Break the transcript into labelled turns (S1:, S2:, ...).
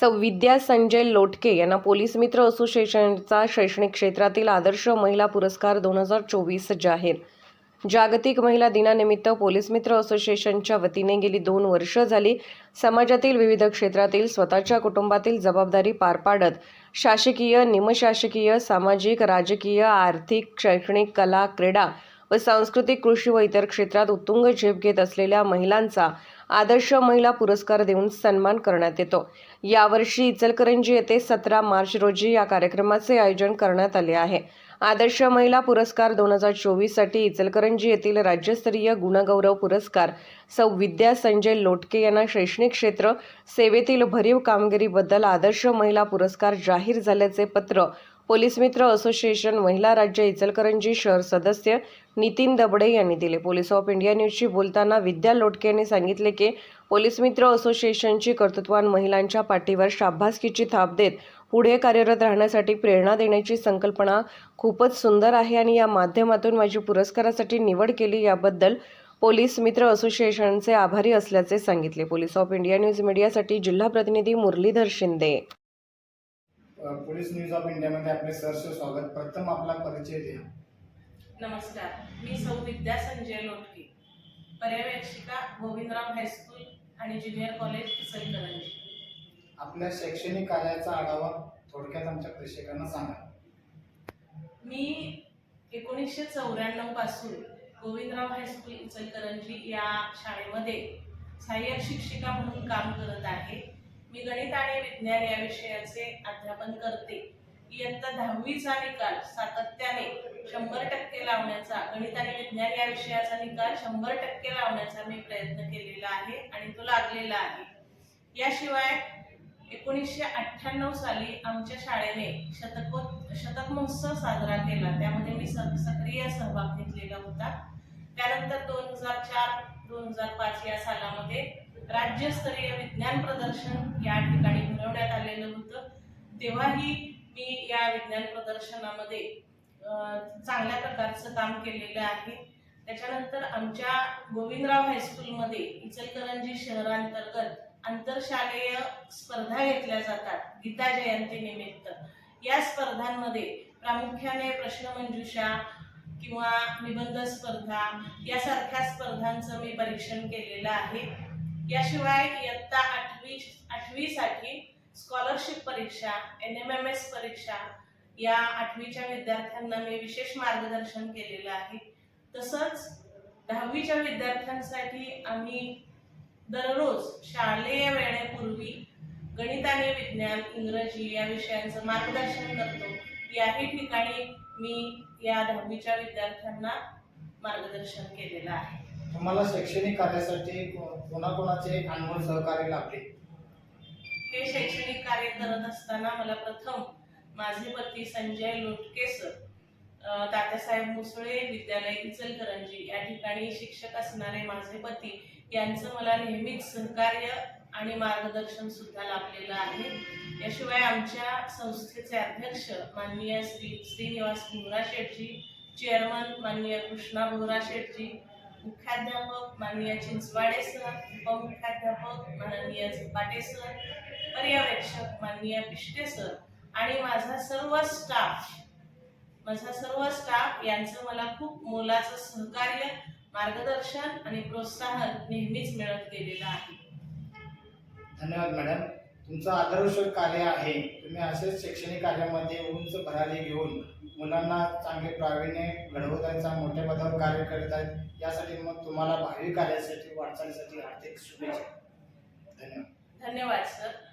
S1: सौ विद्या संजय लोटके यांना पोलीस मित्र असोसिएशनचा शैक्षणिक क्षेत्रातील आदर्श महिला पुरस्कार दोन हजार चोवीस जाहीर. जागतिक महिला दिनानिमित्त पोलीस मित्र असोसिएशनच्या वतीने गेली दोन वर्ष झाली. समाजातील विविध क्षेत्रातील स्वतःच्या कुटुंबातील जबाबदारी पार पाडत शासकीय निमशासकीय सामाजिक राजकीय आर्थिक शैक्षणिक कला क्रीडा व सांस्कृतिक कृषी व इतर क्षेत्रात उत्तुंग झेप घेत असलेल्या महिलांचा आदर्श महिला पुरस्कार देऊन सन्मान करण्यात येतो. यावर्षी इचलकरंजी येथे सतरा मार्च रोजी या कार्यक्रमाचे आयोजन करण्यात आले आहे. आदर्श महिला पुरस्कार दोन हजार चोवीससाठी इचलकरंजी येथील राज्यस्तरीय गुणगौरव पुरस्कार सौ विद्या संजय लोटके यांना शैक्षणिक क्षेत्र सेवेतील भरीव कामगिरीबद्दल आदर्श महिला पुरस्कार जाहीर झाल्याचे पत्र पोलीस मित्र असोसिएशन महिला राज्य इचलकरंजी शहर सदस्य नितीन दबडे यांनी दिले. पोलीस ऑफ इंडिया न्यूजशी बोलताना विद्या लोटके यांनी सांगितले की पोलीस मित्र असोसिएशनची कर्तृत्वान महिलांच्या पाठीवर शाबासकीची थाप देत पुढे कार्यरत राहण्यासाठी प्रेरणा देण्याची संकल्पना खूपच सुंदर आहे आणि या माध्यमातून माझी पुरस्कारासाठी निवड केली याबद्दल पोलीस मित्र असोसिएशनचे आभारी असल्याचे सांगितले. पोलीस ऑफ इंडिया न्यूज मीडियासाठी जिल्हा प्रतिनिधी Muralidhar Shinde.
S2: Police news of इंडियामध्ये आपले सहर्ष स्वागत. प्रथम आपला परिचय द्या.
S3: नमस्कार. मी सौ विद्या संजय लोटके पर्यवेक्षिका गोविंदराव हायस्कूल आणि ज्युनियर कॉलेज इचलकरंजी
S2: आपल्या शैक्षणिक कार्याचा आढावा थोडक्यात आमच्या प्रेक्षकांना सांगा.
S3: मी एकोणीसशे चौऱ्याण्णवपासून गोविंदराव हायस्कूल इचलकरंजी या शाळेमध्ये सहाय्यक शिक्षिका म्हणून काम करत आहे. मी गणित आणि विज्ञान या विषयाचे अध्यापन करते. इयत्ता दहावीचा निकाल सातत्याने शंभर टक्के लावण्याचा गणित आणि विज्ञान या विषयाचा निकाल शंभर टक्के लावण्याचा मी प्रयत्न केलेला आहे आणि तो लागलेला आहे. याशिवाय एकोणीसशे अठ्ठ्याण्णव साली आमच्या शाळेने शतको शतक महोत्सव साजरा केला. त्यामध्ये मी स- सक्रिय सहभाग घेतलेला होता. त्यानंतर दोन हजार चार दोन हजार पाच या सालामध्ये राज्यस्तरीय विज्ञान प्रदर्शन या ठिकाणी भरवण्यात आलेलं होतं. तेव्हाही मी या विज्ञान प्रदर्शनामध्ये चांगल्या प्रकारचं काम केलेलं आहे. त्याच्यानंतर आमच्या गोविंदराव हायस्कूलमध्ये इचलकरंजी शहरांतर्गत आंतरशालेय स्पर्धा घेतल्या जातात गीता जयंतीनिमित्त या स्पर्धांमध्ये प्रामुख्याने प्रश्नमंजुषा किंवा निबंध स्पर्धा यासारख्या स्पर्धांचं मी परीक्षण केलेलं आहे. याशिवाय इयत्ता आठवी आठवीसाठी स्कॉलरशिप परीक्षा एन एम एम एस परीक्षा या आठवीच्या विद्यार्थ्यांना मी विशेष मार्गदर्शन केलेलं आहे. तसंच दहावीच्या विद्यार्थ्यांसाठी आम्ही दररोज शालेय वेळेपूर्वी गणित आणि विज्ञान इंग्रजी या विषयांचं मार्गदर्शन करतो. याही ठिकाणी मी या दहावीच्या विद्यार्थ्यांना मार्गदर्शन केलेलं आहे.
S2: तुम्हाला शैक्षणिक कार्यासाठी कोणाकोणाचे अनमोल सहकार्य लाभले
S3: हे शैक्षणिक कार्य करत असताना मला प्रथम माझे पती संजय लोटके सर तात्यासाहेब मुसळे विद्यालय इचलकरंजी या ठिकाणी शिक्षक असणारे माझे पती यांचं मला नेहमीच सहकार्य आणि मार्गदर्शन सुद्धा लाभलेलं आहे. याशिवाय आमच्या संस्थेचे अध्यक्ष माननीय श्री श्रीनिवास भोरा शेठजी चेअरमन माननीय कृष्णा भोरा शेठजी मुख्याध्यापक माननीय चिंचवाडे सर उपमुख्याध्यापक माननीय झपाटे सर पर्यवेक्षक माननीय पिष्टे सर आणि माझा सर्व स्टाफ माझा सर्व स्टाफ यांचं मला खूप मोलाचं सहकार्य मार्गदर्शन आणि प्रोत्साहन नेहमीच मिळत गेलेलं आहे.
S2: धन्यवाद मॅडम. तुमचं आदर्श कार्य आहे. तुम्ही असेच शैक्षणिक कार्यामध्ये उंच भरारी घेऊन मुलांना चांगले प्रावीण्य आहेत मोठ्या पदावर कार्य करत आहेत यासाठी मग तुम्हाला भावी कार्यासाठी वाटचालीसाठी हार्दिक शुभेच्छा. धन्यवाद.
S3: धन्यवाद सर.